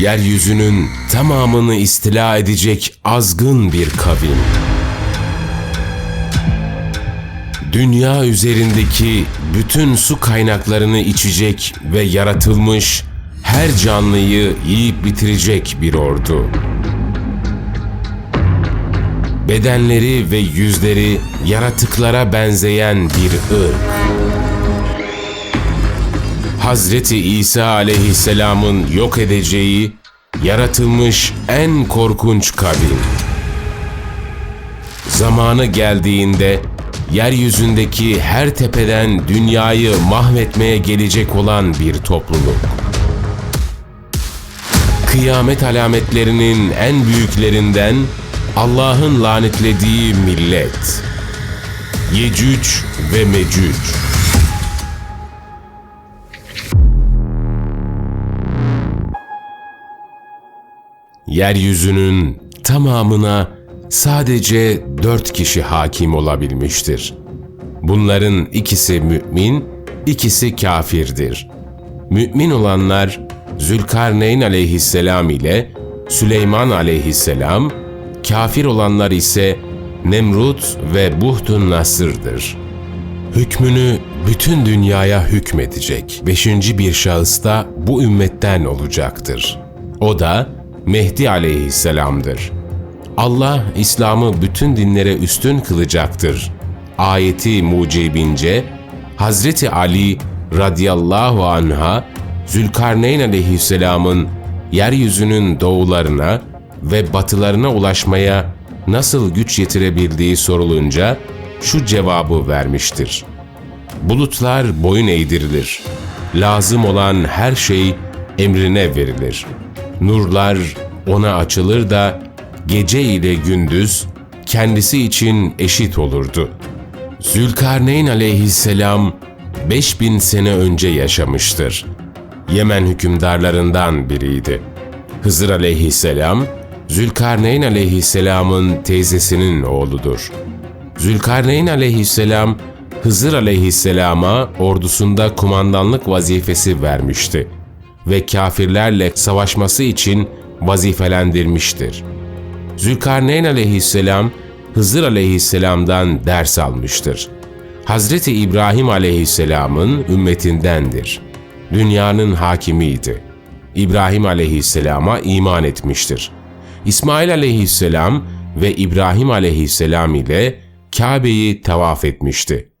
yeryüzünün tamamını istila edecek azgın bir kavim. Dünya üzerindeki bütün su kaynaklarını içecek ve yaratılmış her canlıyı yiyip bitirecek bir ordu. Bedenleri ve yüzleri yaratıklara benzeyen bir ırk. Hazreti İsa aleyhisselamın yok edeceği yaratılmış en korkunç kavim. Zamanı geldiğinde yeryüzündeki her tepeden dünyayı mahvetmeye gelecek olan bir topluluk. Kıyamet alametlerinin en büyüklerinden Allah'ın lanetlediği millet. Yecüc ve Mecüc. Yeryüzünün tamamına sadece dört kişi hakim olabilmiştir. Bunların ikisi mümin, ikisi kafirdir. Mümin olanlar Zülkarneyn aleyhisselam ile Süleyman aleyhisselam, kafir olanlar ise Nemrut ve Buhtun Nasır'dır. Hükmünü bütün dünyaya hükmedecek beşinci bir şahıs da bu ümmetten olacaktır. O da Mehdi aleyhisselamdır. Allah İslam'ı bütün dinlere üstün kılacaktır. Ayeti mucibince Hazreti Ali radıyallahu anha Zülkarneyn aleyhisselamın yeryüzünün doğularına ve batılarına ulaşmaya nasıl güç yetirebildiği sorulunca şu cevabı vermiştir. Bulutlar boyun eğdirilir. Lazım olan her şey emrine verilir. Nurlar ona açılır da gece ile gündüz kendisi için eşit olurdu. Zülkarneyn aleyhisselam 5000 sene önce yaşamıştır. Yemen hükümdarlarından biriydi. Hızır aleyhisselam, Zülkarneyn aleyhisselamın teyzesinin oğludur. Zülkarneyn aleyhisselam, Hızır aleyhisselama ordusunda kumandanlık vazifesi vermişti ve kafirlerle savaşması için vazifelendirmiştir. Zülkarneyn aleyhisselam, Hızır aleyhisselamdan ders almıştır. Hazreti İbrahim aleyhisselamın ümmetindendir. Dünyanın hakimiydi. İbrahim aleyhisselama iman etmiştir. İsmail aleyhisselam ve İbrahim aleyhisselam ile Kabe'yi tavaf etmişti.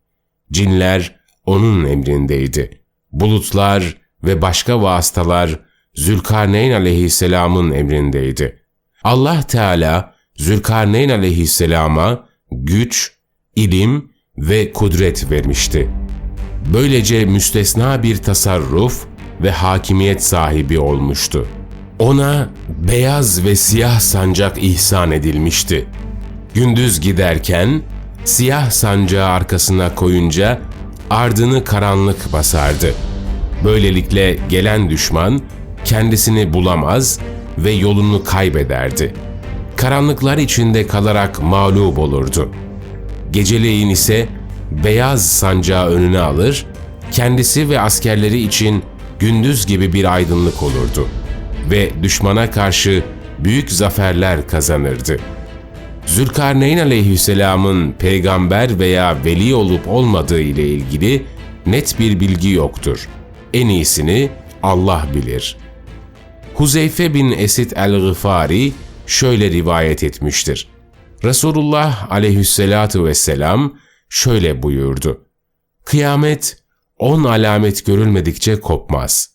Cinler onun emrindeydi. Bulutlar ve başka vasıtalar Zülkarneyn aleyhisselamın emrindeydi. Allah Teala Zülkarneyn aleyhisselama güç, ilim ve kudret vermişti. Böylece müstesna bir tasarruf ve hakimiyet sahibi olmuştu. Ona beyaz ve siyah sancak ihsan edilmişti. Gündüz giderken siyah sancağı arkasına koyunca ardını karanlık basardı. Böylelikle gelen düşman kendisini bulamaz ve yolunu kaybederdi. Karanlıklar içinde kalarak mağlup olurdu. Geceleyin ise beyaz sancağı önüne alır, kendisi ve askerleri için gündüz gibi bir aydınlık olurdu ve düşmana karşı büyük zaferler kazanırdı. Zülkarneyn aleyhisselamın peygamber veya veli olup olmadığı ile ilgili net bir bilgi yoktur. En iyisini Allah bilir. Huzeyfe bin Esid el-Gıfari şöyle rivayet etmiştir. Resulullah aleyhissalatu vesselam şöyle buyurdu. Kıyamet on alamet görülmedikçe kopmaz.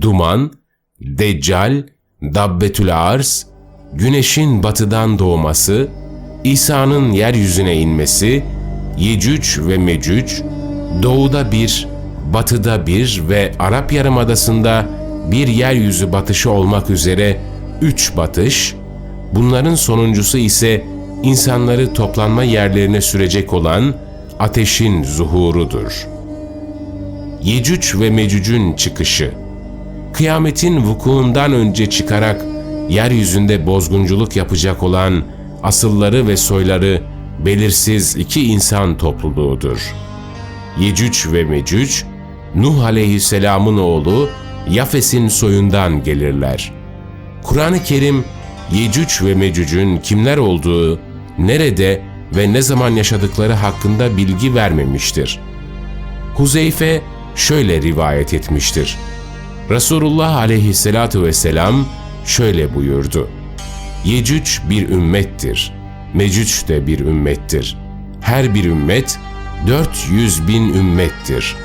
Duman, Deccal, Dabbetül Arz, güneşin batıdan doğması, İsa'nın yeryüzüne inmesi, Yecüc ve Mecüc, doğuda bir, batıda bir ve Arap Yarımadası'nda bir yeryüzü batışı olmak üzere üç batış, bunların sonuncusu ise insanları toplanma yerlerine sürecek olan ateşin zuhurudur. Yecüc ve Mecüc'ün çıkışı Kıyametin vukuundan önce çıkarak yeryüzünde bozgunculuk yapacak olan asılları ve soyları belirsiz iki insan topluluğudur. Yecüc ve Mecüc, Nuh aleyhisselamın oğlu Yafes'in soyundan gelirler. Kur'an-ı Kerim Yecüc ve Mecüc'ün kimler olduğu, nerede ve ne zaman yaşadıkları hakkında bilgi vermemiştir. Huzeyfe şöyle rivayet etmiştir. Resulullah aleyhissalatu vesselam şöyle buyurdu. Yecüc bir ümmettir. Mecüc de bir ümmettir. Her bir ümmet 400 bin ümmettir.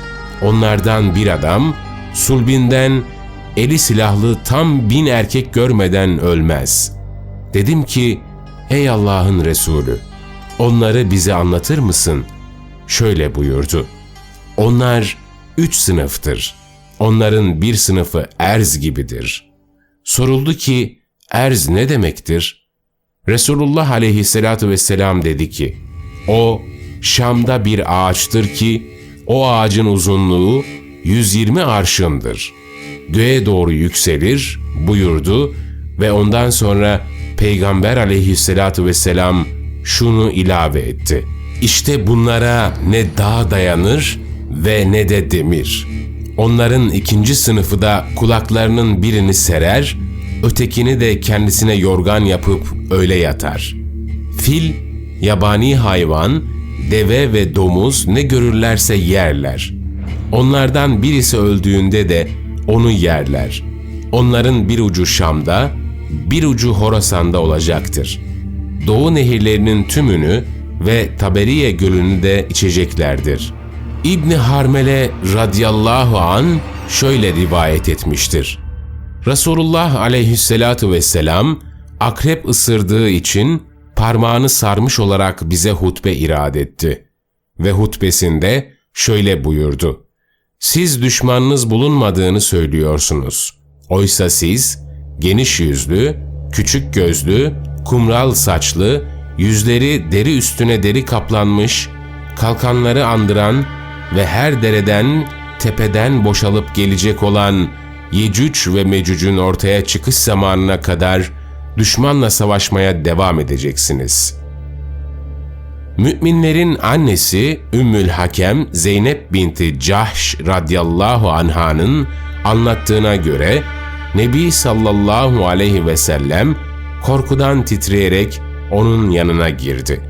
Onlardan bir adam sulbinden eli silahlı tam bin erkek görmeden ölmez. Dedim ki, ey Allah'ın Resulü, onları bize anlatır mısın? Şöyle buyurdu. Onlar üç sınıftır. Onların bir sınıfı erz gibidir. Soruldu ki, erz ne demektir? Resulullah aleyhissalatu vesselam dedi ki, o Şam'da bir ağaçtır ki, o ağacın uzunluğu 120 arşındır. Göğe doğru yükselir buyurdu ve ondan sonra Peygamber aleyhissalatu vesselam şunu ilave etti. İşte bunlara ne dağ dayanır ve ne de demir. Onların ikinci sınıfı da kulaklarının birini serer, ötekini de kendisine yorgan yapıp öyle yatar. Fil, yabani hayvan, deve ve domuz ne görürlerse yerler. Onlardan birisi öldüğünde de onu yerler. Onların bir ucu Şam'da, bir ucu Horasan'da olacaktır. Doğu nehirlerinin tümünü ve Taberiye gölünü de içeceklerdir. İbni Harmele radıyallahu an şöyle rivayet etmiştir. Resulullah aleyhissalatu vesselam akrep ısırdığı için parmağını sarmış olarak bize hutbe irad etti. Ve hutbesinde şöyle buyurdu. Siz düşmanınız bulunmadığını söylüyorsunuz. Oysa siz geniş yüzlü, küçük gözlü, kumral saçlı, yüzleri deri üstüne deri kaplanmış, kalkanları andıran ve her dereden, tepeden boşalıp gelecek olan Yecüc ve Mecüc'ün ortaya çıkış zamanına kadar düşmanla savaşmaya devam edeceksiniz. Müminlerin annesi Ümmül Hakem Zeynep binti Cahş radıyallahu anhanın anlattığına göre Nebi sallallahu aleyhi ve sellem korkudan titreyerek onun yanına girdi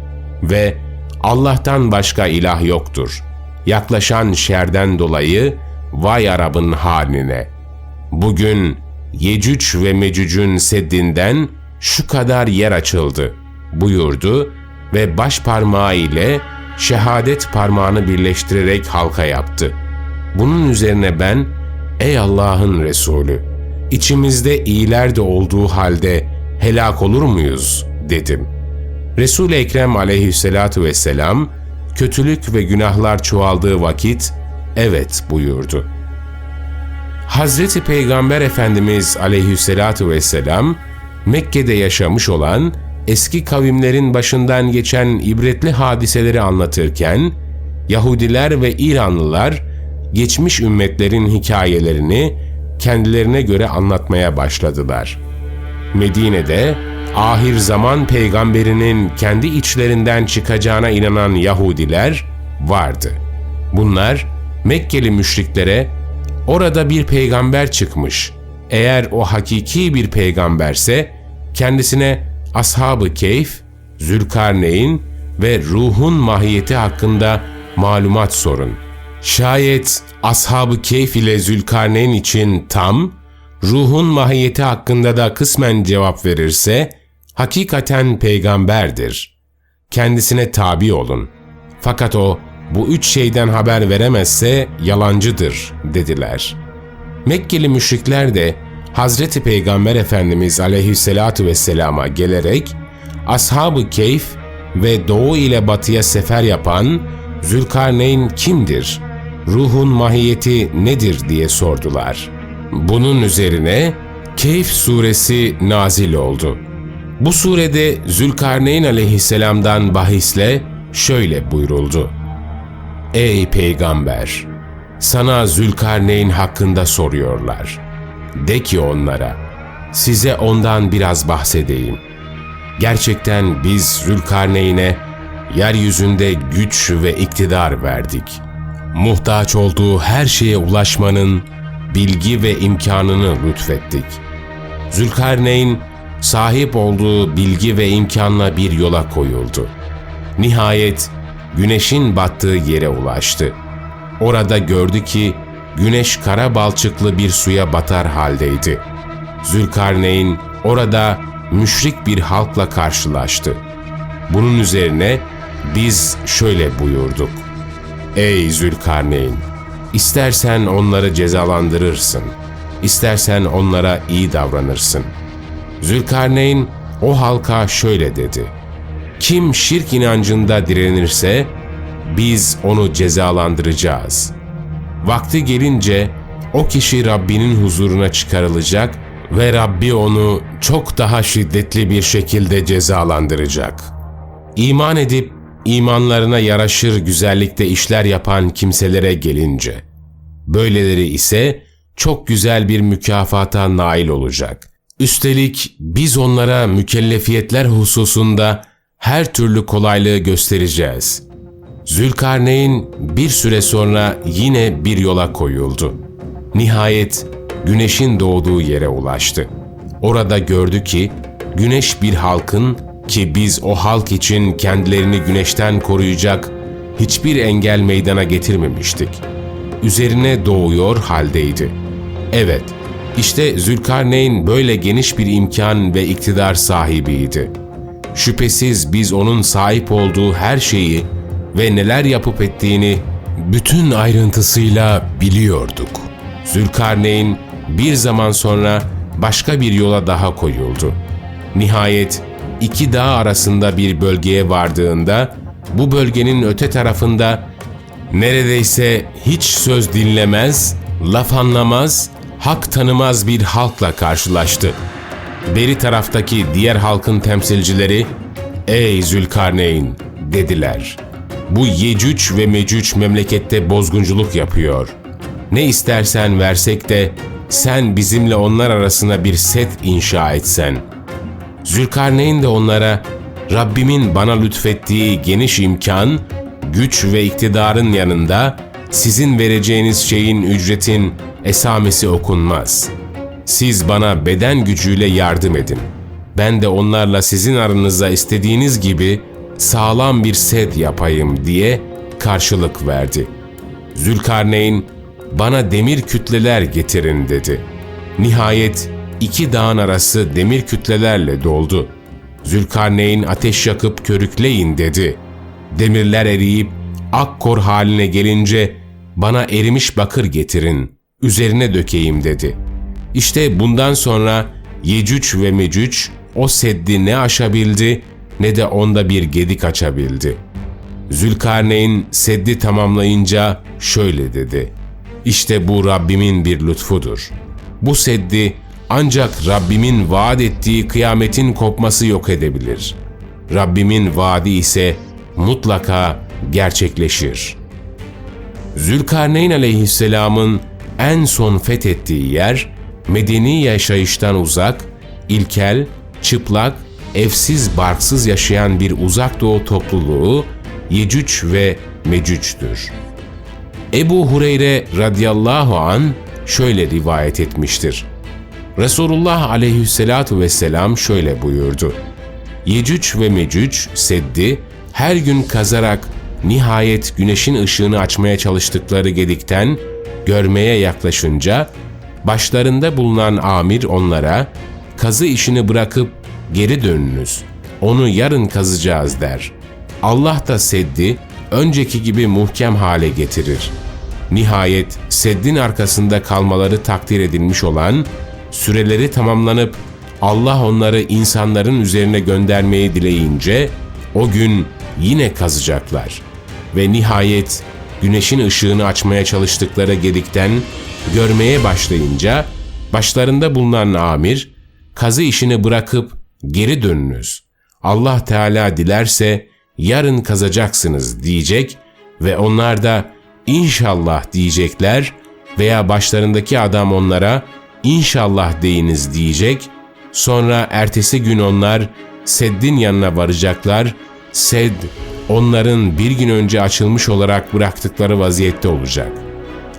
ve Allah'tan başka ilah yoktur. Yaklaşan şerden dolayı vay Arap'ın haline. Bugün Yecüc ve Mecüc'ün seddinden şu kadar yer açıldı buyurdu ve baş parmağı ile şehadet parmağını birleştirerek halka yaptı. Bunun üzerine ben, ey Allah'ın Resulü, içimizde iyiler de olduğu halde helak olur muyuz dedim. Resul-i Ekrem aleyhissalatu vesselam, kötülük ve günahlar çoğaldığı vakit, evet buyurdu. Hazreti Peygamber Efendimiz aleyhissalatu vesselam, Mekke'de yaşamış olan eski kavimlerin başından geçen ibretli hadiseleri anlatırken, Yahudiler ve İranlılar geçmiş ümmetlerin hikayelerini kendilerine göre anlatmaya başladılar. Medine'de ahir zaman peygamberinin kendi içlerinden çıkacağına inanan Yahudiler vardı. Bunlar Mekkeli müşriklere orada bir peygamber çıkmış. Eğer o hakiki bir peygamberse kendisine Ashab-ı Keyf, Zülkarneyn ve ruhun mahiyeti hakkında malumat sorun. Şayet Ashab-ı Keyf ile Zülkarneyn için tam, ruhun mahiyeti hakkında da kısmen cevap verirse, hakikaten peygamberdir. Kendisine tabi olun. Fakat o bu üç şeyden haber veremezse yalancıdır dediler. Mekkeli müşrikler de Hazreti Peygamber Efendimiz aleyhissalatu vesselama gelerek Ashab-ı Keyf ve doğu ile batıya sefer yapan Zülkarneyn kimdir? Ruhun mahiyeti nedir diye sordular. Bunun üzerine Keyf suresi nazil oldu. Bu surede Zülkarneyn aleyhisselamdan bahisle şöyle buyuruldu. Ey peygamber! Sana Zülkarneyn hakkında soruyorlar.'' De ki onlara, size ondan biraz bahsedeyim. Gerçekten biz Zülkarneyn'e yeryüzünde güç ve iktidar verdik. Muhtaç olduğu her şeye ulaşmanın bilgi ve imkanını lütfettik. Zülkarneyn sahip olduğu bilgi ve imkanla bir yola koyuldu. Nihayet güneşin battığı yere ulaştı. Orada gördü ki güneş kara balçıklı bir suya batar haldeydi. Zülkarneyn orada müşrik bir halkla karşılaştı. Bunun üzerine biz şöyle buyurduk. Ey Zülkarneyn! İstersen onları cezalandırırsın, istersen onlara iyi davranırsın. Zülkarneyn o halka şöyle dedi. Kim şirk inancında direnirse biz onu cezalandıracağız. Vakti gelince o kişi Rabbinin huzuruna çıkarılacak ve Rabbi onu çok daha şiddetli bir şekilde cezalandıracak. İman edip imanlarına yaraşır güzellikte işler yapan kimselere gelince, böyleleri ise çok güzel bir mükafata nail olacak. Üstelik biz onlara mükellefiyetler hususunda her türlü kolaylığı göstereceğiz. Zülkarneyn bir süre sonra yine bir yola koyuldu. Nihayet güneşin doğduğu yere ulaştı. Orada gördü ki güneş bir halkın ki biz o halk için kendilerini güneşten koruyacak hiçbir engel meydana getirmemiştik. Üzerine doğuyor haldeydi. Evet, işte Zülkarneyn böyle geniş bir imkan ve iktidar sahibiydi. Şüphesiz biz onun sahip olduğu her şeyi ve neler yapıp ettiğini bütün ayrıntısıyla biliyorduk. Zülkarneyn bir zaman sonra başka bir yola daha koyuldu. Nihayet iki dağ arasında bir bölgeye vardığında bu bölgenin öte tarafında neredeyse hiç söz dinlemez, laf anlamaz, hak tanımaz bir halkla karşılaştı. Beri taraftaki diğer halkın temsilcileri, ''Ey Zülkarneyn'' dediler. ''Bu Yecüc ve Mecüc memlekette bozgunculuk yapıyor. Ne istersen versek de sen bizimle onlar arasına bir set inşa etsen.'' Zülkarneyn de onlara Rabbimin bana lütfettiği geniş imkan, güç ve iktidarın yanında sizin vereceğiniz şeyin ücretin esamesi okunmaz. Siz bana beden gücüyle yardım edin. Ben de onlarla sizin aranızda istediğiniz gibi sağlam bir set yapayım diye karşılık verdi. Zülkarneyn bana demir kütleler getirin dedi. Nihayet iki dağın arası demir kütlelerle doldu. Zülkarneyn ateş yakıp körükleyin dedi. Demirler eriyip akkor haline gelince bana erimiş bakır getirin, üzerine dökeyim dedi. İşte bundan sonra Yecüc ve Mecüc o seddi ne aşabildi ne de onda bir gedik açabildi. Zülkarneyn seddi tamamlayınca şöyle dedi. İşte bu Rabbimin bir lütfudur. Bu seddi ancak Rabbimin vaat ettiği kıyametin kopması yok edebilir. Rabbimin vaadi ise mutlaka gerçekleşir. Zülkarneyn aleyhisselamın en son fethettiği yer, medeni yaşayıştan uzak, ilkel, çıplak, evsiz barksız yaşayan bir uzak doğu topluluğu Yecüc ve Mecüc'tür. Ebu Hureyre radıyallahu an şöyle rivayet etmiştir. Resulullah aleyhissalatu vesselam şöyle buyurdu. Yecüc ve Mecüc seddi her gün kazarak nihayet güneşin ışığını açmaya çalıştıkları gedikten görmeye yaklaşınca başlarında bulunan amir onlara kazı işini bırakıp geri dönünüz. Onu yarın kazacağız der. Allah da seddi önceki gibi muhkem hale getirir. Nihayet seddin arkasında kalmaları takdir edilmiş olan süreleri tamamlanıp Allah onları insanların üzerine göndermeyi dileyince o gün yine kazacaklar. Ve nihayet güneşin ışığını açmaya çalıştıkları gedikten görmeye başlayınca başlarında bulunan amir kazı işini bırakıp geri dönünüz. Allah Teala dilerse yarın kazacaksınız diyecek ve onlar da inşallah diyecekler veya başlarındaki adam onlara inşallah deyiniz diyecek, sonra ertesi gün onlar seddin yanına varacaklar, sed onların bir gün önce açılmış olarak bıraktıkları vaziyette olacak.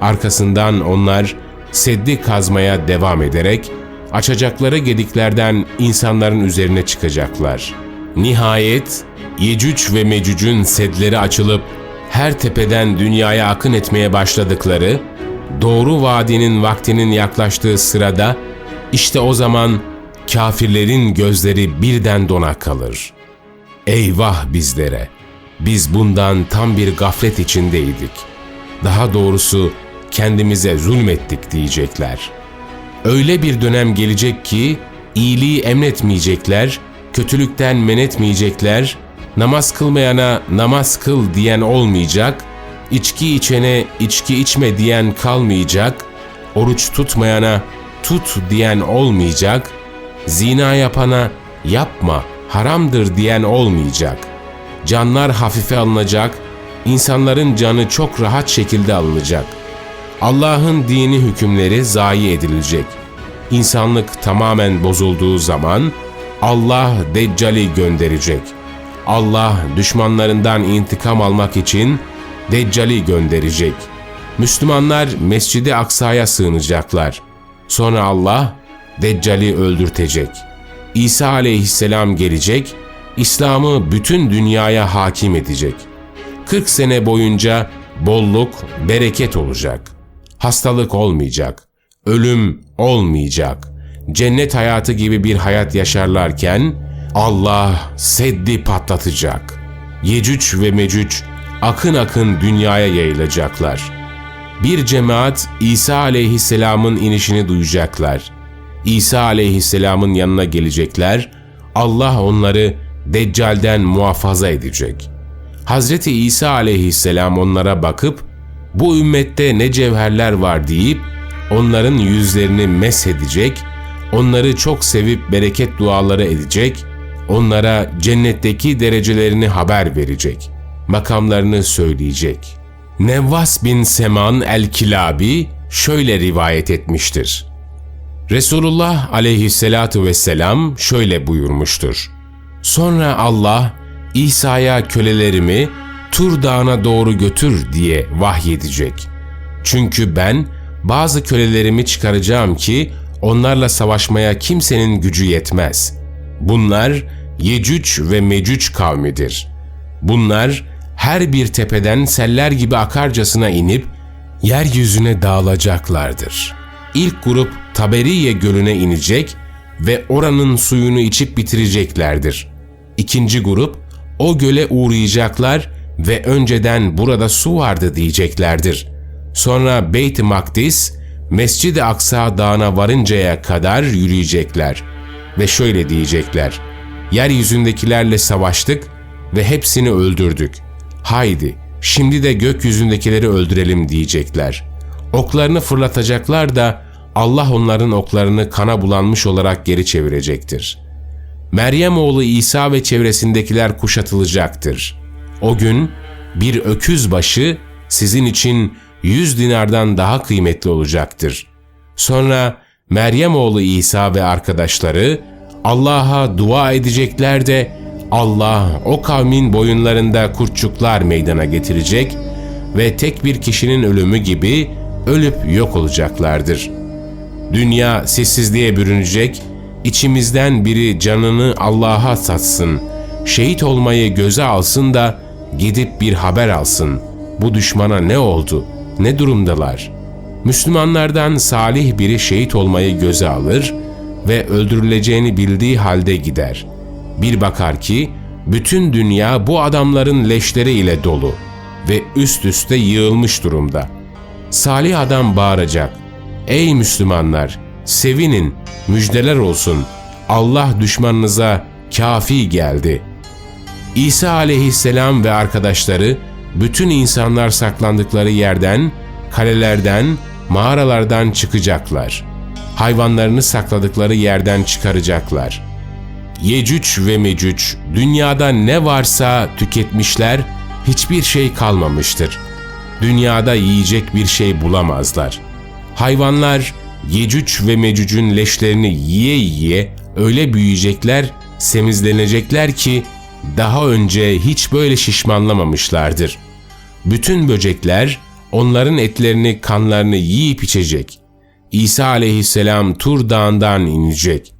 Arkasından onlar seddi kazmaya devam ederek açacakları gediklerden insanların üzerine çıkacaklar. Nihayet Yecüc ve Mecüc'ün sedleri açılıp her tepeden dünyaya akın etmeye başladıkları, doğru vadinin vaktinin yaklaştığı sırada işte o zaman kafirlerin gözleri birden dona kalır. Eyvah bizlere! Biz bundan tam bir gaflet içindeydik. Daha doğrusu kendimize zulmettik diyecekler. Öyle bir dönem gelecek ki iyiliği emretmeyecekler, kötülükten men etmeyecekler, namaz kılmayana namaz kıl diyen olmayacak, içki içene içki içme diyen kalmayacak, oruç tutmayana tut diyen olmayacak, zina yapana yapma, haramdır diyen olmayacak. Canlar hafife alınacak, insanların canı çok rahat şekilde alınacak. Allah'ın dini hükümleri zayi edilecek. İnsanlık tamamen bozulduğu zaman Allah Deccal'i gönderecek. Allah düşmanlarından intikam almak için Deccal'i gönderecek. Müslümanlar Mescid-i Aksa'ya sığınacaklar. Sonra Allah Deccal'i öldürtecek. İsa aleyhisselam gelecek, İslam'ı bütün dünyaya hakim edecek. 40 sene boyunca bolluk, bereket olacak. Hastalık olmayacak. Ölüm olmayacak. Cennet hayatı gibi bir hayat yaşarlarken Allah seddi patlatacak. Yecüc ve Mecüc akın akın dünyaya yayılacaklar. Bir cemaat İsa aleyhisselamın inişini duyacaklar. İsa aleyhisselamın yanına gelecekler. Allah onları Deccal'den muhafaza edecek. Hazreti İsa aleyhisselam onlara bakıp bu ümmette ne cevherler var deyip onların yüzlerini meshedecek, onları çok sevip bereket duaları edecek, onlara cennetteki derecelerini haber verecek, makamlarını söyleyecek. Nevvas bin Seman el-Kilabi şöyle rivayet etmiştir. Resulullah aleyhissalatu vesselam şöyle buyurmuştur. Sonra Allah İsa'ya kölelerimi Tur Dağı'na doğru götür diye vahyedecek. Çünkü ben bazı kölelerimi çıkaracağım ki onlarla savaşmaya kimsenin gücü yetmez. Bunlar Yecüc ve Mecüc kavmidir. Bunlar her bir tepeden seller gibi akarcasına inip yeryüzüne dağılacaklardır. İlk grup Taberiye Gölü'ne inecek ve oranın suyunu içip bitireceklerdir. İkinci grup o göle uğrayacaklar ve önceden burada su vardı diyeceklerdir. Sonra Beyt-i Makdis, Mescid-i Aksa dağına varıncaya kadar yürüyecekler ve şöyle diyecekler. Yeryüzündekilerle savaştık ve hepsini öldürdük. Haydi şimdi de gökyüzündekileri öldürelim diyecekler. Oklarını fırlatacaklar da Allah onların oklarını kana bulanmış olarak geri çevirecektir. Meryem oğlu İsa ve çevresindekiler kuşatılacaktır. O gün bir öküz başı sizin için yüz dinardan daha kıymetli olacaktır. Sonra Meryem oğlu İsa ve arkadaşları Allah'a dua edecekler de Allah o kavmin boyunlarında kurtçuklar meydana getirecek ve tek bir kişinin ölümü gibi ölüp yok olacaklardır. Dünya sessizliğe bürünecek, içimizden biri canını Allah'a satsın, şehit olmayı göze alsın da gidip bir haber alsın. Bu düşmana ne oldu, ne durumdalar? Müslümanlardan salih biri şehit olmayı göze alır ve öldürüleceğini bildiği halde gider. Bir bakar ki bütün dünya bu adamların leşleri ile dolu ve üst üste yığılmış durumda. Salih adam bağıracak. Ey Müslümanlar! Sevinin, müjdeler olsun. Allah düşmanınıza kafi geldi. İsa aleyhisselam ve arkadaşları bütün insanlar saklandıkları yerden, kalelerden, mağaralardan çıkacaklar. Hayvanlarını sakladıkları yerden çıkaracaklar. Yecüc ve Mecüc dünyada ne varsa tüketmişler, hiçbir şey kalmamıştır. Dünyada yiyecek bir şey bulamazlar. Hayvanlar Yecüc ve Mecüc'ün leşlerini yiye yiye öyle büyüyecekler, semizlenecekler ki daha önce hiç böyle şişmanlamamışlardır. Bütün böcekler onların etlerini, kanlarını yiyip içecek. İsa aleyhisselam Tur dağından inecek.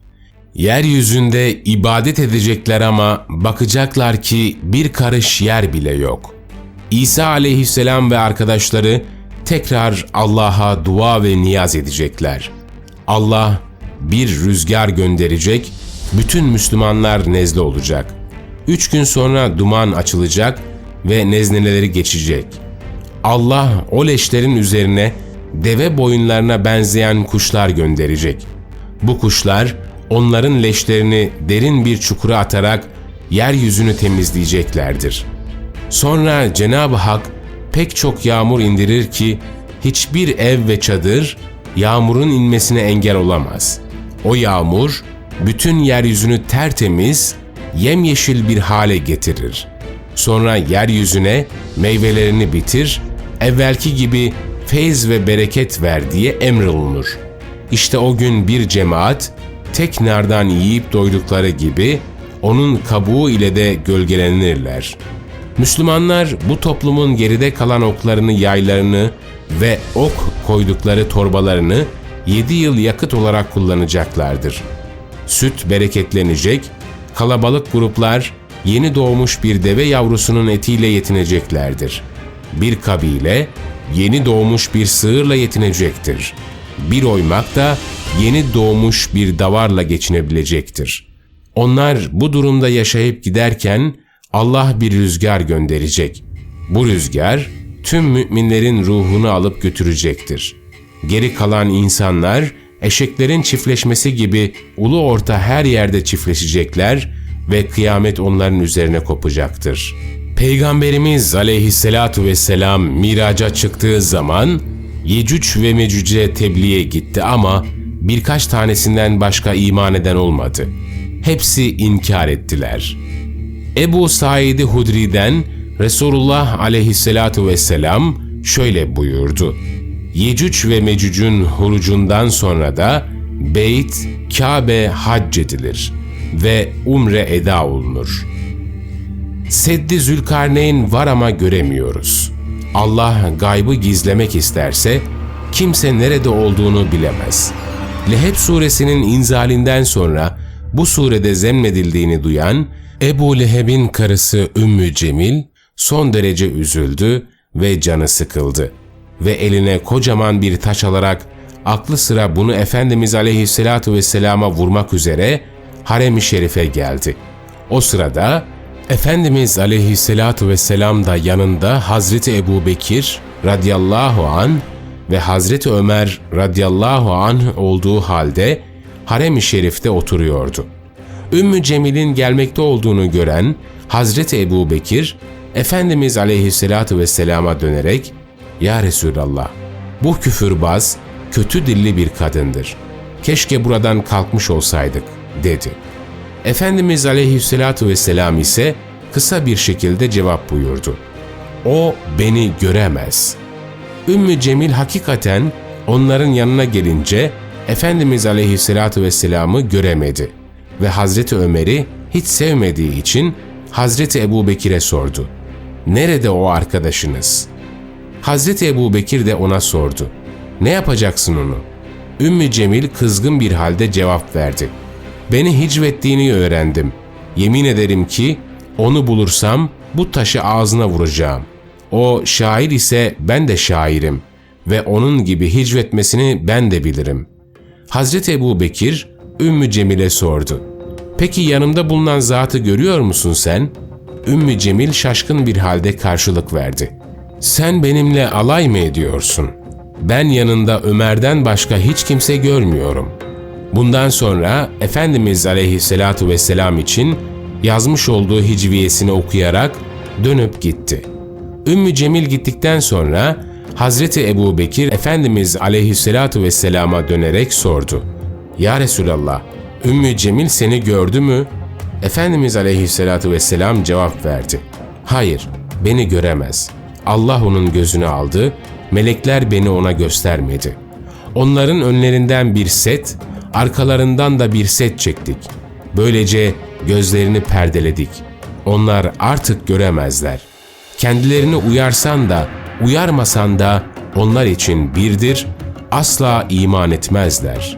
Yeryüzünde ibadet edecekler ama bakacaklar ki bir karış yer bile yok. İsa aleyhisselam ve arkadaşları tekrar Allah'a dua ve niyaz edecekler. Allah bir rüzgar gönderecek, bütün Müslümanlar nezle olacak. Üç gün sonra duman açılacak ve nezneleri geçecek. Allah o leşlerin üzerine deve boyunlarına benzeyen kuşlar gönderecek. Bu kuşlar onların leşlerini derin bir çukura atarak yeryüzünü temizleyeceklerdir. Sonra Cenab-ı Hak pek çok yağmur indirir ki hiçbir ev ve çadır yağmurun inmesine engel olamaz. O yağmur bütün yeryüzünü tertemiz, yemyeşil bir hale getirir. Sonra yeryüzüne meyvelerini bitir, evvelki gibi feyz ve bereket ver diye emrolunur. İşte o gün bir cemaat tek nardan yiyip doydukları gibi onun kabuğu ile de gölgelenirler. Müslümanlar bu toplumun geride kalan oklarını, yaylarını ve ok koydukları torbalarını 7 yıl yakıt olarak kullanacaklardır. Süt bereketlenecek, kalabalık gruplar yeni doğmuş bir deve yavrusunun etiyle yetineceklerdir. Bir kabile yeni doğmuş bir sığırla yetinecektir. Bir oymak da yeni doğmuş bir davarla geçinebilecektir. Onlar bu durumda yaşayıp giderken Allah bir rüzgar gönderecek. Bu rüzgar tüm müminlerin ruhunu alıp götürecektir. Geri kalan insanlar eşeklerin çiftleşmesi gibi ulu orta her yerde çiftleşecekler ve kıyamet onların üzerine kopacaktır. Peygamberimiz aleyhissalatu vesselam miraca çıktığı zaman Yecüc ve Mecüc'e tebliğe gitti ama birkaç tanesinden başka iman eden olmadı. Hepsi inkar ettiler. Ebu Said Hudri'den Resulullah aleyhissalatu vesselam şöyle buyurdu. Yecüc ve Mecüc'ün hurucundan sonra da Beyt, Kabe hac edilir ve umre eda olunur. Seddi Zülkarneyn var ama göremiyoruz. Allah gaybı gizlemek isterse kimse nerede olduğunu bilemez. Leheb suresinin inzalinden sonra bu surede zemmedildiğini duyan Ebu Leheb'in karısı Ümmü Cemil son derece üzüldü ve canı sıkıldı. Ve eline kocaman bir taş alarak aklı sıra bunu Efendimiz aleyhissalatu vesselama vurmak üzere harem-i şerife geldi. O sırada Efendimiz aleyhissalatu vesselam da yanında Hazreti Ebu Bekir radıyallahu an ve Hazreti Ömer radıyallahu an olduğu halde harem-i şerifte oturuyordu. Ümmü Cemil'in gelmekte olduğunu gören Hazreti Ebu Bekir, Efendimiz aleyhissalatu vesselama dönerek, ''Ya Resulallah, bu küfürbaz, kötü dilli bir kadındır. Keşke buradan kalkmış olsaydık.'' dedi. Efendimiz aleyhissalatu vesselam ise kısa bir şekilde cevap buyurdu. O beni göremez. Ümmü Cemil hakikaten onların yanına gelince Efendimiz aleyhissalatu vesselam'ı göremedi ve Hazreti Ömer'i hiç sevmediği için Hazreti Ebu Bekir'e sordu. Nerede o arkadaşınız? Hazreti Ebu Bekir de ona sordu. Ne yapacaksın onu? Ümmü Cemil kızgın bir halde cevap verdi. Beni hicvettiğini öğrendim. Yemin ederim ki onu bulursam bu taşı ağzına vuracağım. O şair ise ben de şairim ve onun gibi hicvetmesini ben de bilirim. Hazreti Ebu Bekir Ümmü Cemil'e sordu. Peki yanımda bulunan zatı görüyor musun sen? Ümmü Cemil şaşkın bir halde karşılık verdi. Sen benimle alay mı ediyorsun? Ben yanında Ömer'den başka hiç kimse görmüyorum. Bundan sonra Efendimiz aleyhissalatu vesselam için yazmış olduğu hicviyesini okuyarak dönüp gitti. Ümmü Cemil gittikten sonra Hazreti Ebu Bekir Efendimiz aleyhissalatu vesselama dönerek sordu. Ya Resulallah, Ümmü Cemil seni gördü mü? Efendimiz aleyhissalatu vesselam cevap verdi. Hayır, beni göremez. Allah onun gözünü aldı, melekler beni ona göstermedi. Onların önlerinden bir set, arkalarından da bir set çektik. Böylece gözlerini perdeledik. Onlar artık göremezler. Kendilerini uyarsan da, uyarmasan da onlar için birdir, asla iman etmezler.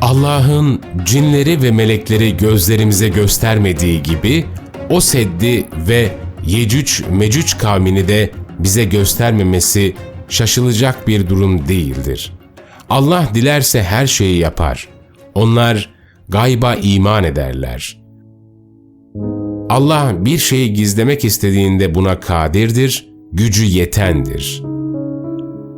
Allah'ın cinleri ve melekleri gözlerimize göstermediği gibi o seddi ve Yecüc Mecüc kavmini de bize göstermemesi şaşılacak bir durum değildir. Allah dilerse her şeyi yapar. Onlar gayba iman ederler. Allah bir şeyi gizlemek istediğinde buna kadirdir, gücü yetendir.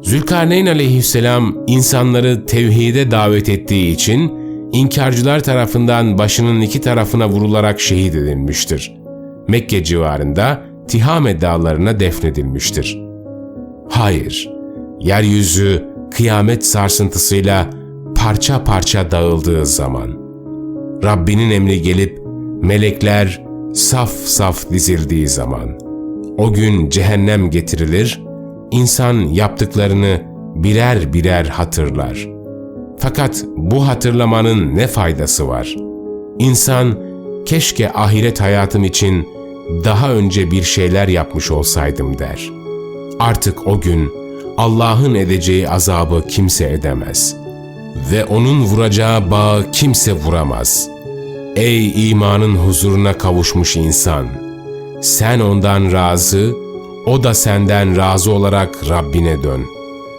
Zülkarneyn aleyhisselam insanları tevhide davet ettiği için inkarcılar tarafından başının iki tarafına vurularak şehit edilmiştir. Mekke civarında Tihame dağlarına defnedilmiştir. Hayır, yeryüzü kıyamet sarsıntısıyla parça parça dağıldığı zaman, Rabbinin emri gelip melekler saf saf dizildiği zaman, o gün cehennem getirilir, insan yaptıklarını birer birer hatırlar. Fakat bu hatırlamanın ne faydası var? İnsan keşke ahiret hayatım için daha önce bir şeyler yapmış olsaydım der. Artık o gün Allah'ın edeceği azabı kimse edemez ve onun vuracağı bağı kimse vuramaz. Ey imanın huzuruna kavuşmuş insan! Sen ondan razı, o da senden razı olarak Rabbine dön.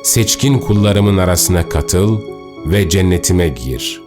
Seçkin kullarımın arasına katıl ve cennetime gir.''